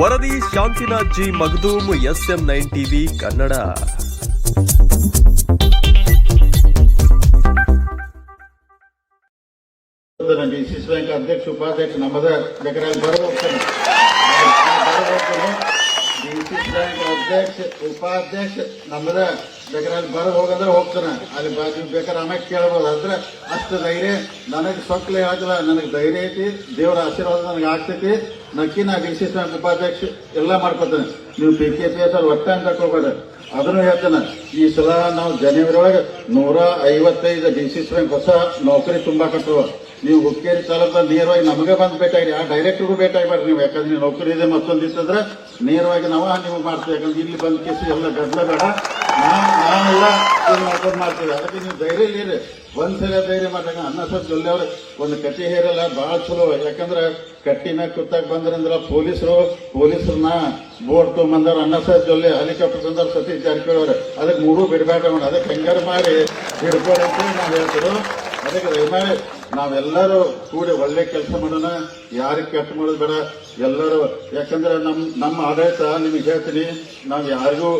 ವರದಿ Shantinath G Magdum, SM nine TV, Kannada. ನಾನು D C bank ಅಧ್ಯಕ್ಷ, ಉಪಾಧ್ಯಕ್ಷ, ನಮ್ಮದ ಅಧ್ಯಕ್ಷ ಉಪಾಧ್ಯಕ್ಷ ನಮ್ಮದ ಬೇಕಾದ್ರೆ ಬರ ಹೋಗಂದ್ರೆ ಹೋಗ್ತಾನೆ. ಅಲ್ಲಿ ಬಾಜು ಬೇಕಾದ್ರೆ ಆಮೇಲೆ ಕೇಳ್ಬೋದು. ಅಂದ್ರೆ ಅಷ್ಟು ಧೈರ್ಯ ನನಗೆ ಸೊಕ್ಲೆ ಆಗಲ್ಲ. ನನಗೆ ಧೈರ್ಯ ಐತಿ. ದೇವರ ಆಶೀರ್ವಾದ ನನಗೆ ಆಗ್ತೈತಿ. ನಕ್ಕಿ ನಾ ಡಿ ಸಿ ಉಪಾಧ್ಯಕ್ಷ ಎಲ್ಲ ಮಾಡ್ಕೊತೇನೆ. ನೀವು ಪಿ ಕೆ ಪಿ ಎಸ್ ಒಟ್ಟ ಅಂತ ತಗೋಬೇಡ ಅದನ್ನು ಹೇಳ್ತೇನೆ. ಈ ಸಲ ನಾವು ಜನವರಿ ಒಳಗೆ ನೂರ ಐವತ್ತೈದು ಡಿ ಸಿ ಬ್ಯಾಂಕ್ ಹೊಸ ನೌಕರಿ ತುಂಬಾಕತ್ತವ ನೀವು ಹುಕ್ಕೇರಿ ತಾಲೂಕ ನೇರವಾಗಿ ನಮಗೆ ಬಂದು ಬೇಕಾಗಿ ಆ ಡೈರೆಕ್ಟ್ಗೂ ಬೇಕಾಗಬಾರ್ದು ನೀವು. ಯಾಕಂದ್ರೆ ನೀವು ನೌಕರಿ ಇದೆ ಮತ್ತೊಂದು ಇತ್ತಂದ್ರೆ ನೇರವಾಗಿ ನಾವು ನಿಮಗೆ ಮಾಡ್ತೀವಿ. ಯಾಕಂದ್ರೆ ಇಲ್ಲಿ ಬಂದ ಕೇಸು ಎಲ್ಲ ಗದ್ದಲ ಬೇಡ. ನಾನೆಲ್ಲ ಇದನ್ನ ಮಾಡ್ಕೊಂಡು ಮಾಡ್ತೀವಿ. ಅದಕ್ಕೆ ನೀವು ಧೈರ್ಯ ಇಲ್ಲೀರಿ ಒಂದ್ಸಲ ಧೈರ್ಯ ಮಾಡ್ದಾಗ ಅನ್ನ ಸರ್ ಜೊಲ್ಲೆ ಅವ್ರ ಒಂದು ಕಟ್ಟಿ ಹೇರಲ್ಲ ಭಾಳ ಚಲೋ. ಯಾಕಂದ್ರೆ ಕಟ್ಟಿ ಮ್ಯಾಗ ಕುತ್ತಾಗ ಬಂದ್ರಂದ್ರ ಪೊಲೀಸರು, ಪೊಲೀಸರನ್ನ ಬೋರ್ಡ್ ತೊಗೊಂಬಂದವ್ರು ಅನ್ನ ಸರ್ ಜೊಲ್ಲೆ ಹೆಲಿಕಾಪ್ಟರ್ ತಂದವ್ರು ಸತೀಶ್ ಜಾರಕಿಹೊಳಿ ಅದಕ್ಕೆ ಮೂರು ಬಿಡಬೇಡ ಮಾಡಿ ಅದಕ್ಕೆ ಹೆಂಗಾರು ಮಾಡಿ ಹಿಡ್ಕೊಳ್ಳಿ ಅಂತ ನಾವು ಹೇಳ್ತಿರು ಅದಕ್ಕೆ ದಯಮಾಡಿ ನಾವೆಲ್ಲರೂ ಕೂಡಿ ಒಳ್ಳೆ ಕೆಲಸ ಮಾಡೋಣ. ಯಾರಿಗೆ ಕೆಟ್ಟ ಮಾಡೋದು ಬೇಡ. ಎಲ್ಲರೂ, ಯಾಕಂದ್ರೆ ನಮ್ಮ ನಮ್ಮ ಆಡಳಿತ, ನಿಮಗೆ ಹೇಳ್ತೀನಿ, ನಾವು ಯಾರಿಗೂ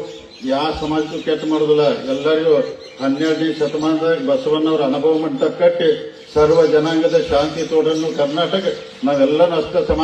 ಯಾವ ಸಮಾಜಕ್ಕೂ ಕೆಟ್ಟ ಮಾಡೋದಿಲ್ಲ. ಎಲ್ಲರಿಗೂ ಹನ್ನೆರಡನೇ ಶತಮಾನದಾಗ ಬಸವಣ್ಣವರ ಅನುಭವ ಮಟ್ಟ ಕಟ್ಟಿ ಸರ್ವ ಜನಾಂಗದ ಶಾಂತಿ ತೋಡನ್ನು ಕರ್ನಾಟಕ ನಾವೆಲ್ಲನೂ ಅಷ್ಟ ಸಮಾಜ